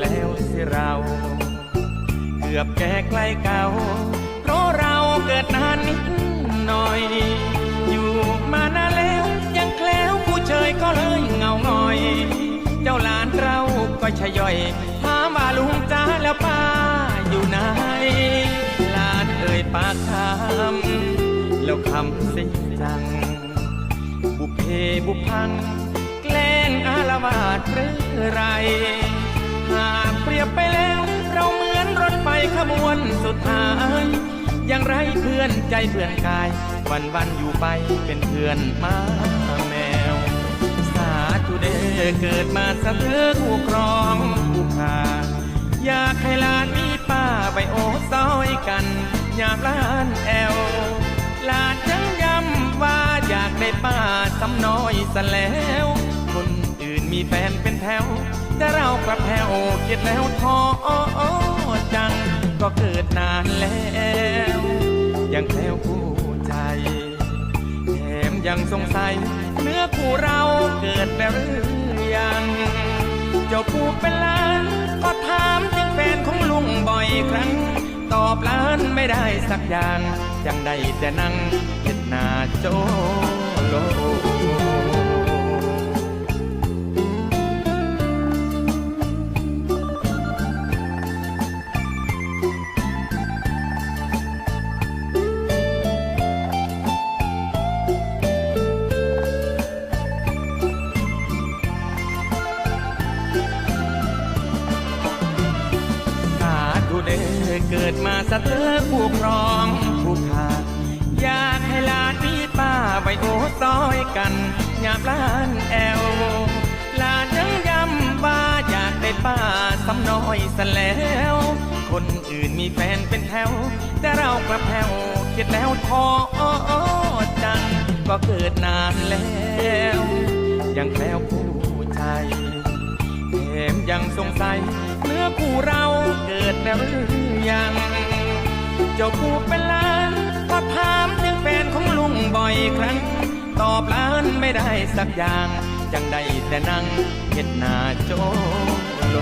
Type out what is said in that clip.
แล้วสิเรา เกือบแก่ใกล้เก่า เพราะเราเกิดนานนิดหน่อย อยู่มานานแล้วยังแคล้วผู้เชยก็เลยเงาหงอย เจ้าหลานเราก็ชะย่อยถามว่าลุงจ้าแล้วป้าอยู่ไหนหลานเอ่ยปากถามแล้วคำสิจัง บุเพบุพพังแกล้งอารวาสหรือไร หากเปรียบไปแล้ว เราเหมือนรถไฟขบวนสุดท้ายอย่างไรเพื่อนใจเพื่อนกาย วันวันอยู่ไปเป็นเพื่อนมาแมว สาธุเดเกิดมาสะเทือคู่ครองผู้ขาอยากให้หลานมีป้าไปโอ้ซอยกันอยากหลานแอวหลานยังย้ำว่าอยากได้ป้าสำน้อยซะแล้ว คนอื่นมีแฟนเป็นแถว แต่เรากลับแผ่วคิดแล้วท้อจัง ก็เกิดนานแล้ว ยังแคล้วคู่ใจแถมยังสงสัยเนื้อคู่เราเกิดแล้วหรือยัง เจ้าผู้เป็นล้านก็ถามถึงแฟนของลุงบ่อยครั้ง ตอบล้านไม่ได้สักอย่างยังได้แต่นั่งเห็นหน้าโจโล เกิดมาสะเธอผู้ครองผู้ขาอยากให้หลานมีป้าไว้โอ้ซอยกันยามหลานแอวหลานยังย้ำว่าอยากได้ป้าสำน้อยซะแล้ว คนอื่นมีแฟนเป็นแถว แต่เรากลับแผ่วคิดแล้วท้อจังก็เกิดนานแล้ว ยังแล้วผู้ใจ ยังสงสัยเนื้อคู่เราเกิดแล้วหรือยัง เจ้าคู่เป็นล้านพอถามถึงแฟนของลุงบ่อยครั้ง ตอบล้านไม่ได้สักอย่าง จังได้แต่นั่งเห็ดหน้าโจโล